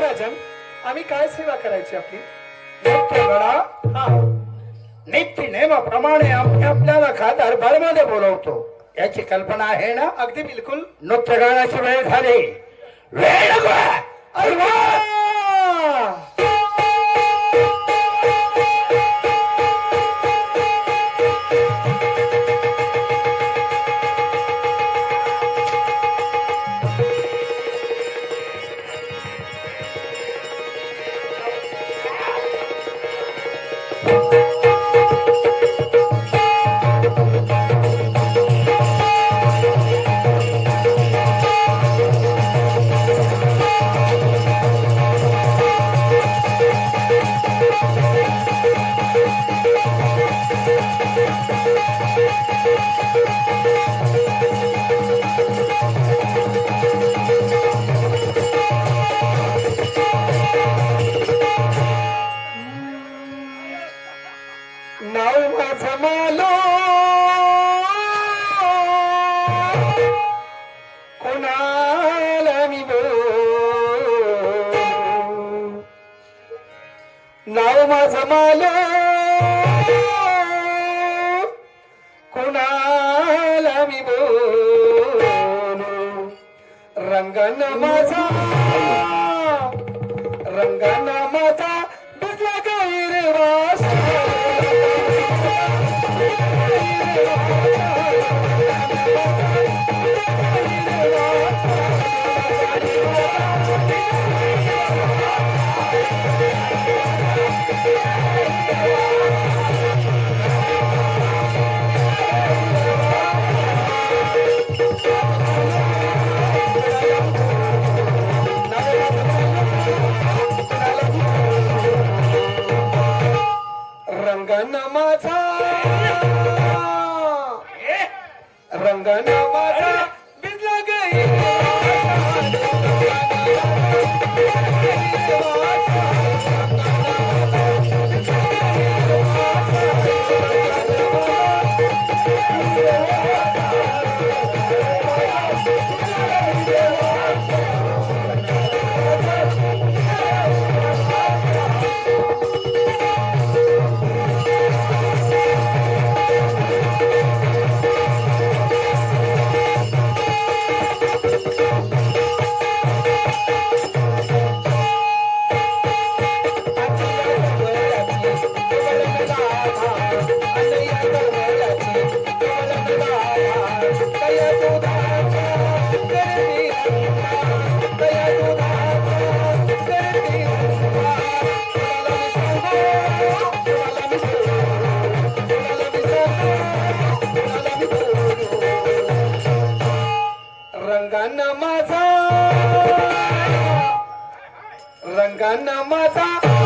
महाराजन आम्ही काय सेवा करायची आपली? नित्य गणा हा. नित्य नेमाप्रमाणे आम्ही आपल्याला खादार भरमध्ये बोलवतो. याची कल्पना आहे ना? अगदी बिलकुल नृत्य गाण्याची वेळ झाली वेळ अरे वा! रंगन माझा. रंगन माझा. भिजला रंगान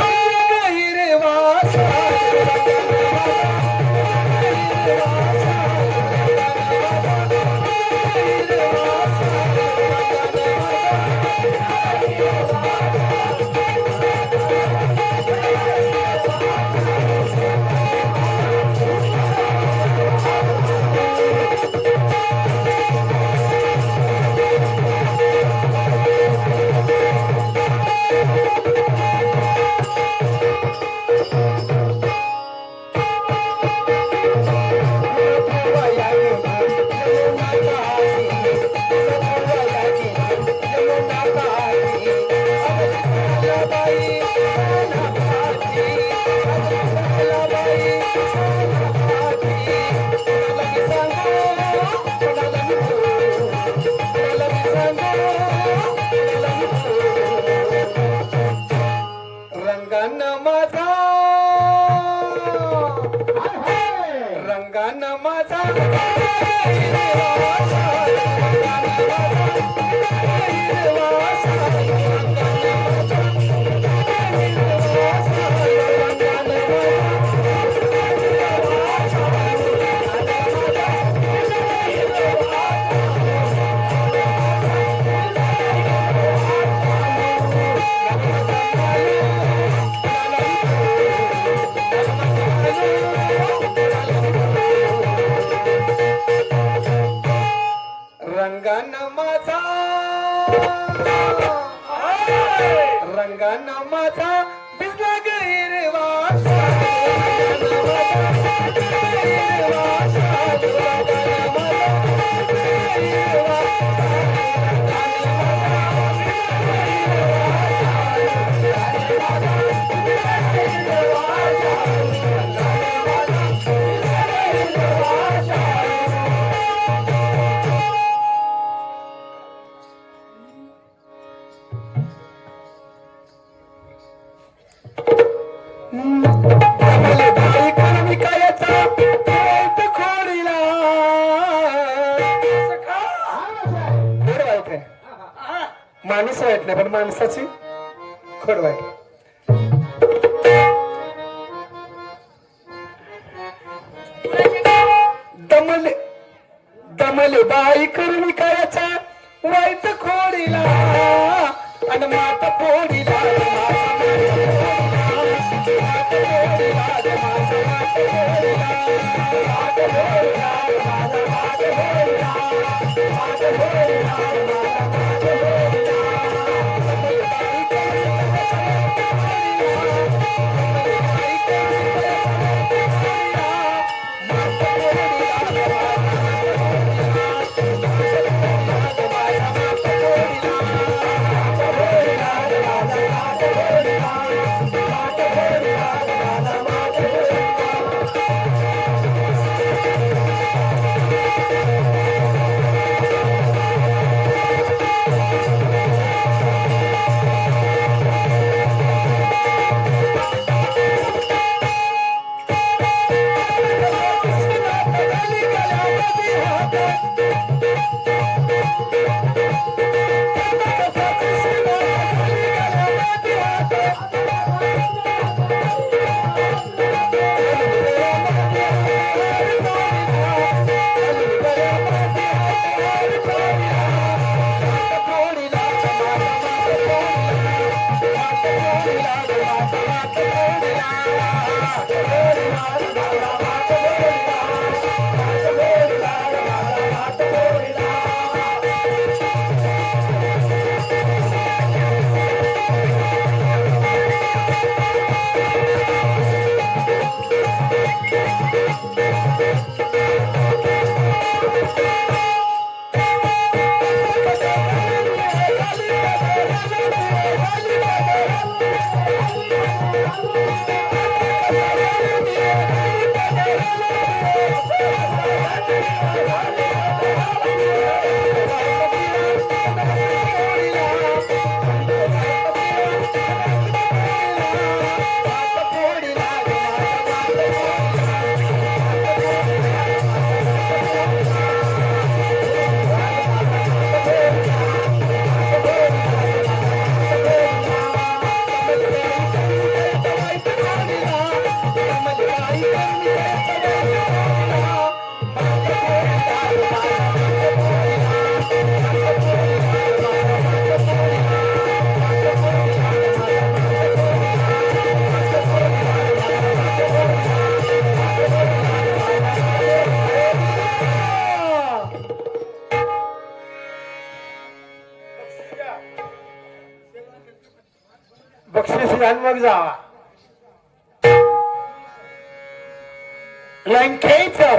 माणूस पण माणसाची खोड वाईट दमले दमले बाई करून कायाचा वाईट खोडीला आणि माता पोडीला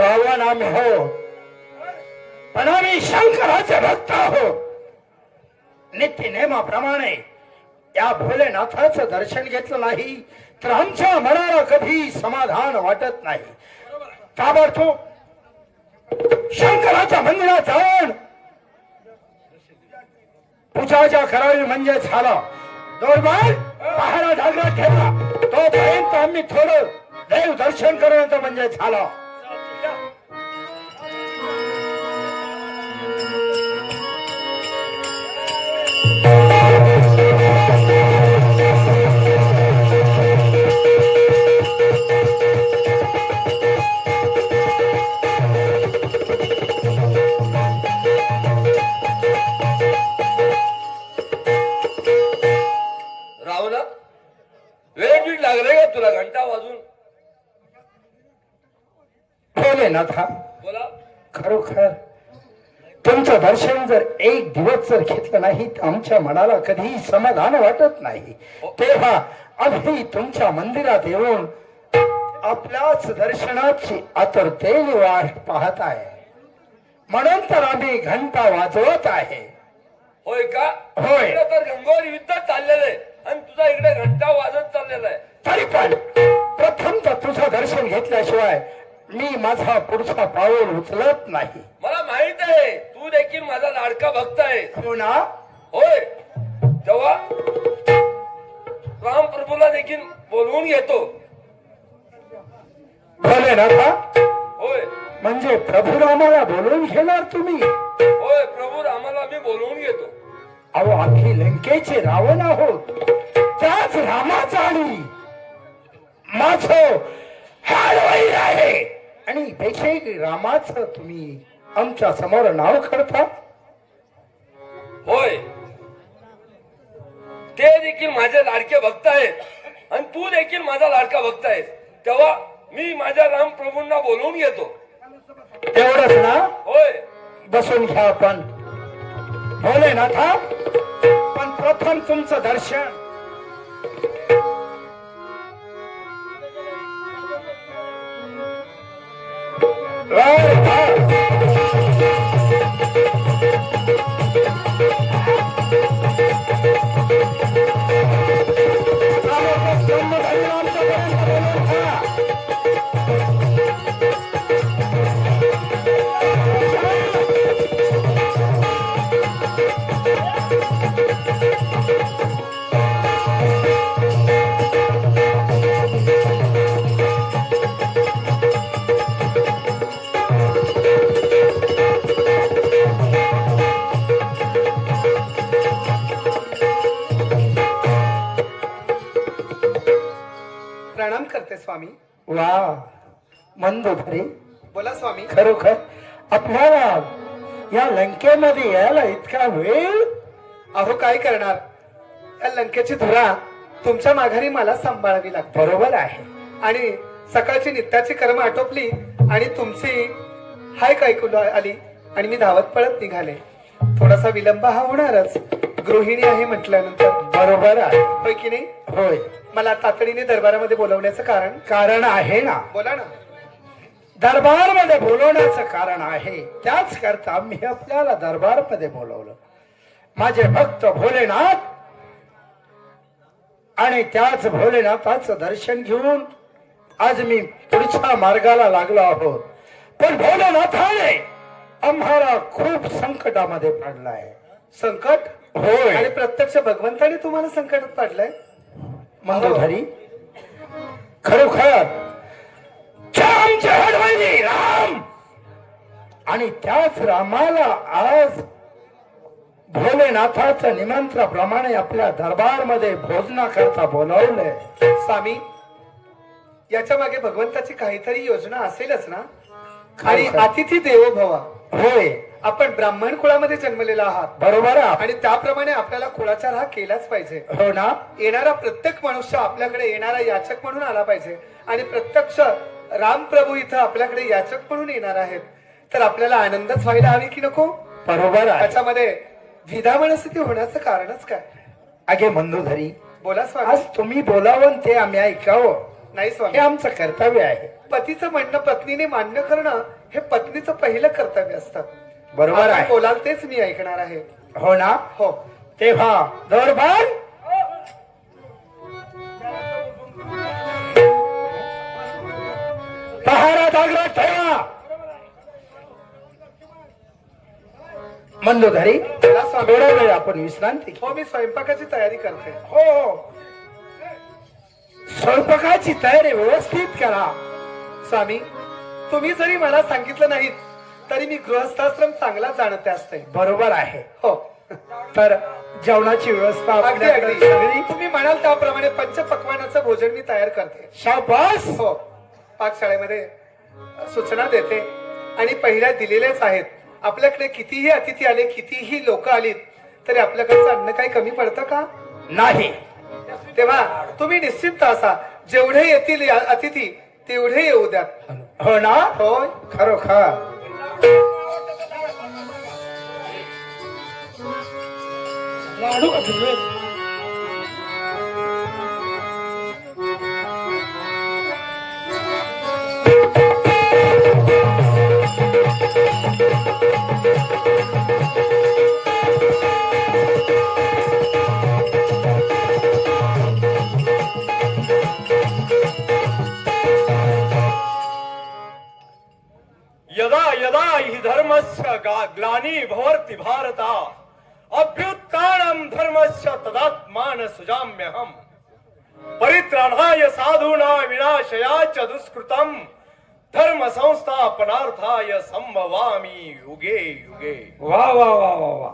लंकेचा रावण आम्ही हो. पण आम्ही शंकराचे भक्त आहो. नित्य नेमाप्रमाणे या भोलेनाथाचं दर्शन घेतलं नाही तर आमच्या मनाला कधी समाधान वाटत नाही. ताबडतोब शंकराच्या मंदिरात जाऊन पूजा ज्या करावी म्हणजे झालं. दोरबार पहारा जागृत ठेवला तोपर्यंत आम्ही थोडं देव दर्शन करून म्हणजे झालं. लागले का तुला? घंटा वाजून. ठेवले ना था तुमचं दर्शन जर एक दिवस जर घेतलं नाही आमच्या मनाला कधीही समाधान वाटत नाही. तेव्हा आम्ही तुमच्या मंदिरात येऊन आपल्याच दर्शनाची आतुरतेने वाट पाहत आहे. म्हणून तर आम्ही घंटा वाजवत आहे. होय का? होय. तर गंगोर युद्ध चाललेलं आहे आणि तुझा इकडे घंटा वाजत चाललेला आहे. तरी पण प्रथम तर तुझं दर्शन घेतल्याशिवाय मी माझा पुढचा पाऊल उचलत नाही. मला माहीत आहे तू देखील माझा लाडका भक्त आहे. हो ना? होय. तेव्हा राम प्रभूला देखील बोलवून घेतो. भोलेनाथा होय. म्हणजे प्रभू रामाला बोलवून घेणार तुम्ही? होय प्रभू रामाला मी बोलवून घेतो. अहो आम्ही लंकेचे रावण आहोत. त्याच रामाचा आणि माझ हाडवैर आहे. आणि पेशे रामाचं तुम्ही आमच्यासमोर नाव करता? होय. ते देखील माझे लाडके भक्त आहेत. आणि तू देखील माझा लाडका भक्त आहेस. तेव्हा मी माझ्या राम प्रभूंना बोलवून घेतो. तेवढंच ना? होय. बसून घ्या आपण भोलेनाथा पण प्रथम तुमचं दर्शन. वर, वर. स्वामी. वा. मंदोदरी बोला स्वामी. खरोखर आपल्याला या लंकेमध्ये यायला इतका वेळ? अहो काय करणार? या लंकेची धुरा तुमच्या माघारी मला सांभाळावी लागते. बरोबर आहे. आणि सकाळची नित्याची कर्म आटोपली आणि तुमची हाय ऐकू आली आणि मी धावत पळत निघाले. थोडासा विलंब हा होणारच. गृहिणी आहे म्हटल्यानंतर. बरोबर आहे. होय की नाही? होय. मला तातडीने दरबारामध्ये बोलवण्याचं कारण? कारण आहे ना. बोला ना. दरबारमध्ये बोलवण्याचं कारण आहे. त्याच करता मी आपल्याला दरबारमध्ये बोलवलं. माझे भक्त भोलेनाथ आणि त्याच भोलेनाथाचं दर्शन घेऊन आज मी पुढच्या मार्गाला लागलो आहोत. पण भोलेनाथाने आम्हाला खूप संकटामध्ये पडलाय. संकट? होय. आणि प्रत्यक्ष भगवंताने तुम्हाला संकटात पाडलंय? मंगोधरी खरोखर? आमचे हडवैरी राम! आणि त्याच रामाला आज भोलेनाथाचं निमंत्रणाप्रमाणे आपल्या दरबारमध्ये भोजनाकरता बोलावलंय. स्वामी याच्या मागे भगवंताची काहीतरी योजना असेलच ना? आणि. अतिथी देवो भवा. होय. आपण ब्राह्मण कुळामध्ये जन्मलेला आहात. बरोबर. आणि त्याप्रमाणे आपल्याला कुळाचार हा केलाच पाहिजे. हो ना? येणारा प्रत्येक मनुष्य आपल्याकडे येणारा याचक म्हणून आला पाहिजे. आणि प्रत्यक्ष रामप्रभू इथं आपल्याकडे याचक म्हणून येणार आहेत. तर आपल्याला आनंदच व्हायला हवी की नको? बरोबर त्याच्यामध्ये द्विधा मनस्थिती होण्याचं कारणच काय? अगे मंदोधरी बोला स्वामी. आज तुम्ही बोलावं ते आम्ही ऐकावं. नाही हे स्वामी आमचं कर्तव्य आहे. पतीचं म्हणणं पत्नीने मान्य करणं हे पत्नीचं पहिलं कर्तव्य असतं. बरोबर आहे. बोलाल तेच मी ऐकणार आहे. हो ना? हो. तेव्हा दरबार पहारा जागृत ठेवा. मंदोधरी थोडा वेळ आपण विश्रांती. हो मी स्वयंपाकाची तयारी करते. हो. स्वयंपाकाची तयारी व्यवस्थित करा. स्वामी तुम्ही जरी मला सांगितलं नाहीत तरी मी गृहस्थाश्रम चांगला जाणते असते. बरोबर आहे. हो. तर जेवणाची व्यवस्था अगदी आपल्याकडे अगदी. सगळी तुम्ही म्हणाल त्याप्रमाणे पंचपक्वानाचं भोजन मी तयार करते. शाबास! हो. पाकशाळेमध्ये सूचना देते. आणि पहिल्या दिलेल्याच आहेत. आपल्याकडे कितीही अतिथी आले कितीही लोक आलीत तरी आपल्याकडचं अन्न काही कमी पडतं का? नाही. तेव्हा तुम्ही निश्चिंत असा. जेवढे येतील या अतिथी तेवढे येऊ द्या. हो ना? होय. खरोखर. लाडू का यदा यदा हि धर्मस्य ग्लानी भवर्ति भारता। अभ्युत्थानं धर्मस्य तदात्मान सुजाम्यहम् परित्राणाय साधूना विनाशया च दुष्कृतम्। धर्म संस्थापनार्थाय संभवामी युगे युगे। वा वा वा वा वा।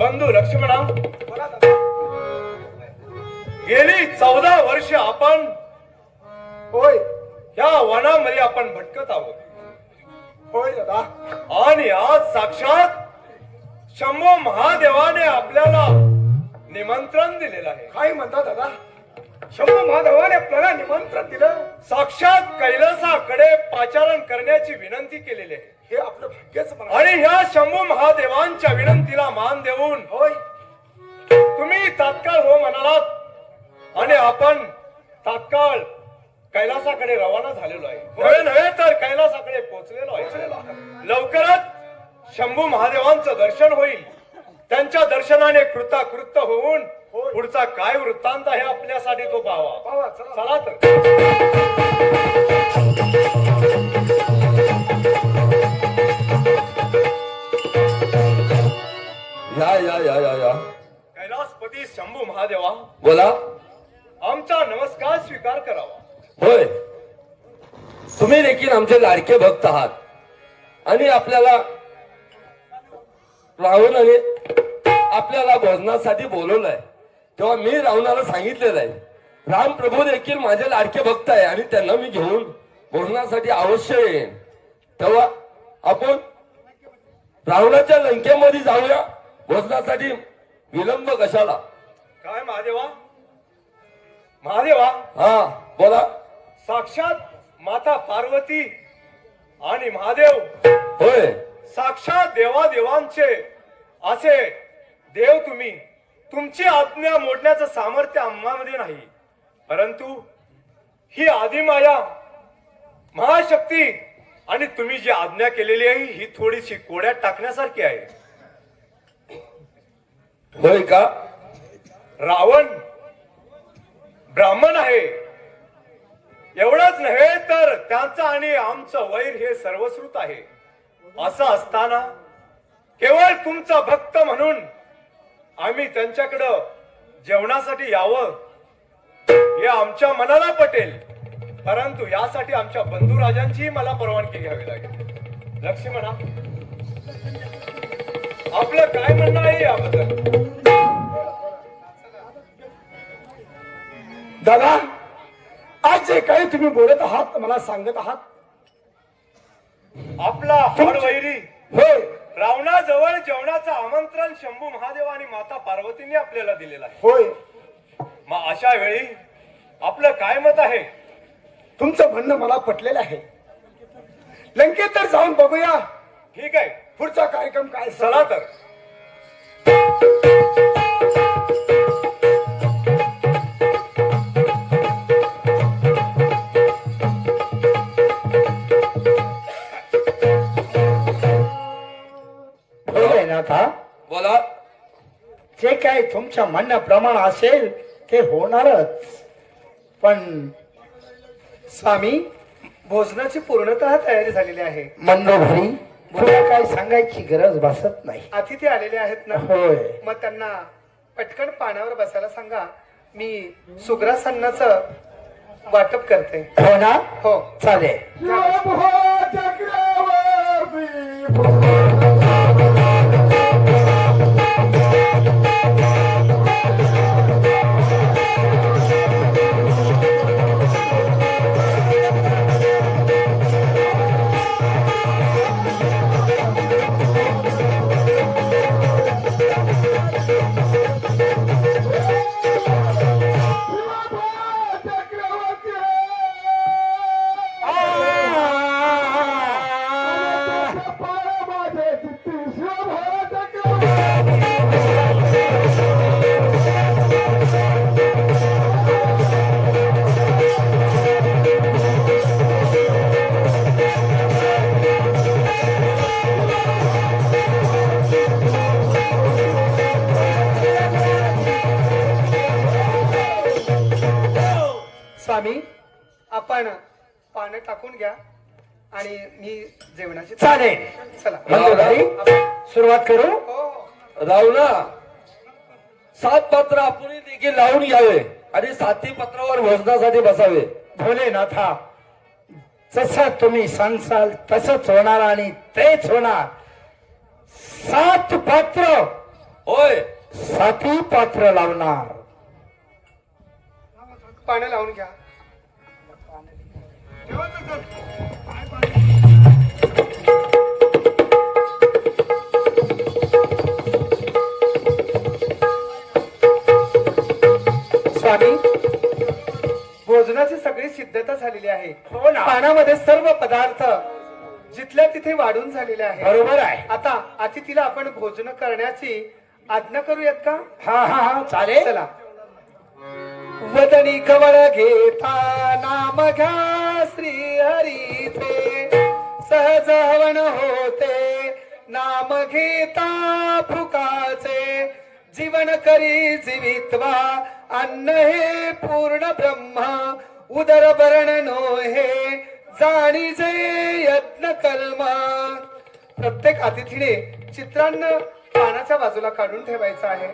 बंधू लक्ष्मणा गेली चौदा वर्ष आपण होय. या वनामध्ये आपण भटकत आहोत. होय दादा. आणि आज साक्षात शंभो महादेवाने आपल्याला निमंत्रण दिलेलं आहे. काय म्हणता दादा? शंभू महादेवाने आपल्याला निमंत्रण दिलं? साक्षात कैलासाकडे पाचारण करण्याची विनंती केलेली आहे. हे आपलं भाग्यच म्हणा आणि ह्या शंभू महादेवांच्या विनंतीला मान देऊन होय. तुम्ही तात्काळ हो म्हणालात. आणि आपण तात्काळ कैलासाकडे रवाना झालेलो आहे. नव्हे नव्हे तर कैलासाकडे पोहोचलेलो आहे. लवकरच शंभू महादेवांचं दर्शन होईल. त्यांच्या दर्शनाने कृताकृत होऊन पुढचा काय वृत्तांत आहे आपल्यासाठी तो पाहावा. चला तर. या या या या या. कैलासपती शंभू महादेवा बोला. आमचा नमस्कार स्वीकार करावा. होय. तुम्ही देखील आमचे लाडके भक्त आहात. आणि आपल्याला रावणाने आपल्याला भोजनासाठी बोलवलंय. तेव्हा मी रावणाला सांगितलेलं आहे. राम प्रभू देखील माझे लाडके भक्त आहे आणि त्यांना मी घेऊन भोजनासाठी अवश्य येईन. तेव्हा आपण रावणाच्या लंकेमध्ये जाऊया. भोजनासाठी विलंब कशाला? काय महादेवा? महादेवा? हा बोला. साक्षात माता पार्वती आणि महादेव होय. साक्षात देवादेवांचे असे देव तुम्ही. तुमची आज्ञा मोडण्याचं सामर्थ्य आम्हामध्ये नाही. परंतु ही आदिमाया महाशक्ती आणि तुम्ही जी आज्ञा केलेली आहे ही थोडीशी कोड्यात टाकण्यासारखी आहे. होय का? रावण ब्राह्मण आहे. एवढंच नव्हे तर त्यांचं आणि आमचं वैर हे सर्वश्रुत आहे. असं असताना केवळ तुमचा भक्त म्हणून आम्ही त्यांच्याकडं जेवणासाठी यावं हे आमच्या मनाला पटेल. परंतु यासाठी आमच्या बंधुराजांची मला परवानगी घ्यावी लागेल. लक्ष्मणा आपलं काय म्हणणं आहे याबद्दल? दादा आज जे काही तुम्ही बोलत आहात मला सांगत आहात? आपला हडवैरी होय रावणाजवळ जेवणाचं आमंत्रण शंभू महादेव आणि माता पार्वतींनी आपल्याला दिलेलं आहे. होय. मग अशा वेळी आपलं काय मत आहे? तुमचं म्हणणं मला पटलेलं आहे. लंकेत तर जाऊन बघूया. ठीक आहे. पुढचा कार्यक्रम काय चला तर. आता बोला. जे काय तुमच्या म्हणण्याप्रमाणे असेल ते होणारच. पण स्वामी भोजनाची पूर्णतः तयारी झालेली आहे. मंदोभरी तुला काय सांगायची गरज भासत नाही. अतिथी आलेले आहेत ना? होय. मग त्यांना पटकन पाण्यावर बसायला सांगा. मी सुग्रासन्नाचं वाटप करते. हो ना? हो. चालेल. चक्रवर्ती चालेल चला. मंगळवारी सुरुवात करू? हो रावणा सात पात्र आपण देखील लावून घ्यावे आणि साती पत्रावर भोजनासाठी बसावे. भोलेनाथा जसं तुम्ही सांगसाल तसंच होणार आणि तेच होणार. सात पात्र. होय. साती पात्र लावणार. पानं लावून घ्या. स्वामी भोजनाची सगळी सिद्धता झालेली आहे. हो ना. पानामध्ये सर्व पदार्थ जिथल्या तिथे वाढून झालेले आहे बरोबर आहे. आता अतिथीला आपण भोजन करण्याची आज्ञा करूयात का? हा हा हा चालेल. चला. वदनी कवळ घेता नाम घ्या श्री हरीचे सहज हवन होते. नाम घेता फुकाचे. जीवन करी जीवित्वा. अन्न हे पूर्ण ब्रह्मा उदर भरण नो हे जाणीजे यत्न कल्मा. प्रत्येक अतिथीने चित्रान्न पानाच्या बाजूला काढून ठेवायचं आहे.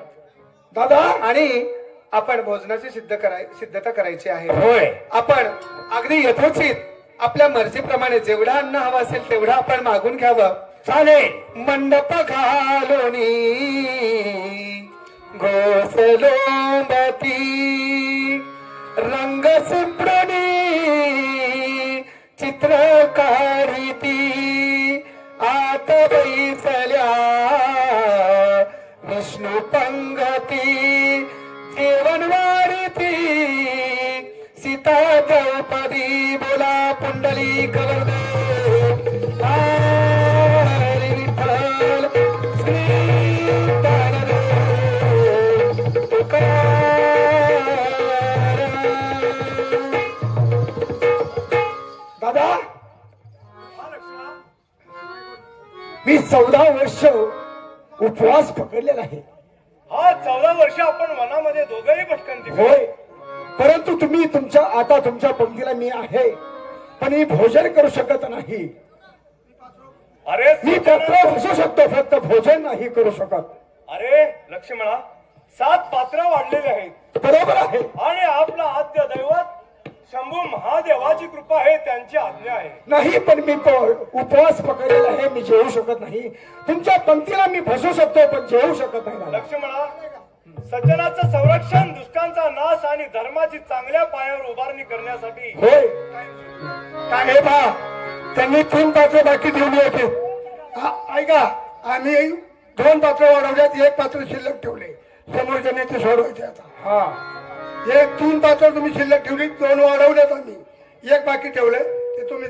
दादा! आणि आपण भोजनाची सिद्ध कराय सिद्धता करायची आहे. होय. आपण अगदी यथोचित आपल्या मर्जीप्रमाणे जेवढं अन्न हवं असेल तेवढं आपण मागून घ्यावं. चालेल. मंडप घालोनी. घोसलोंबती रंग सुप्रणी चित्र काढिती आत बैसल्या विष्णू पंगती जेवण सीता द्रौपदी बोला पुंडली कवरदे चौदा वर्ष उपवास पकडलेला आहे. हा चौदा वर्ष आपण वनामध्ये दोघंही भटकंती. होय. परंतु तुम्ही तुमच्या आता तुमच्या पंक्तीला मी आहे. पण मी भोजन करू शकत नाही. अरे मी पत्र बसू शकतो फक्त भोजन नाही करू शकत. अरे लक्ष्मणा सात पात्र वाढलेले आहेत. बरोबर आहे. आणि आपला आद्य दैवत शंभू महादेवाची कृपा आहे त्यांची आज्ञा आहे. नाही पण मी उपवास पकडलेला आहे मी जेवू शकत नाही. तुमच्या पंक्तीला मी बसू शकतो पण जेवू शकत नाही. लक्ष्मणा सज्जनाचं संरक्षण दुष्टांचा नाश आणि धर्माची चांगल्या पायावर उभारणी करण्यासाठी. होय. काय हे पहा त्यांनी तीन पात्र बाकी ठेवली होती. आ- ऐका आम्ही दोन पात्र वाढवल्यात एक पात्र शिल्लक ठेवले. समोरच्याने ते सोडवायचे आता. हा. एक दोन पात्र तुम्ही शिल्लक ठेवली दोन वाढवल्यात आम्ही. एक बाकी ठेवले ते तुम्ही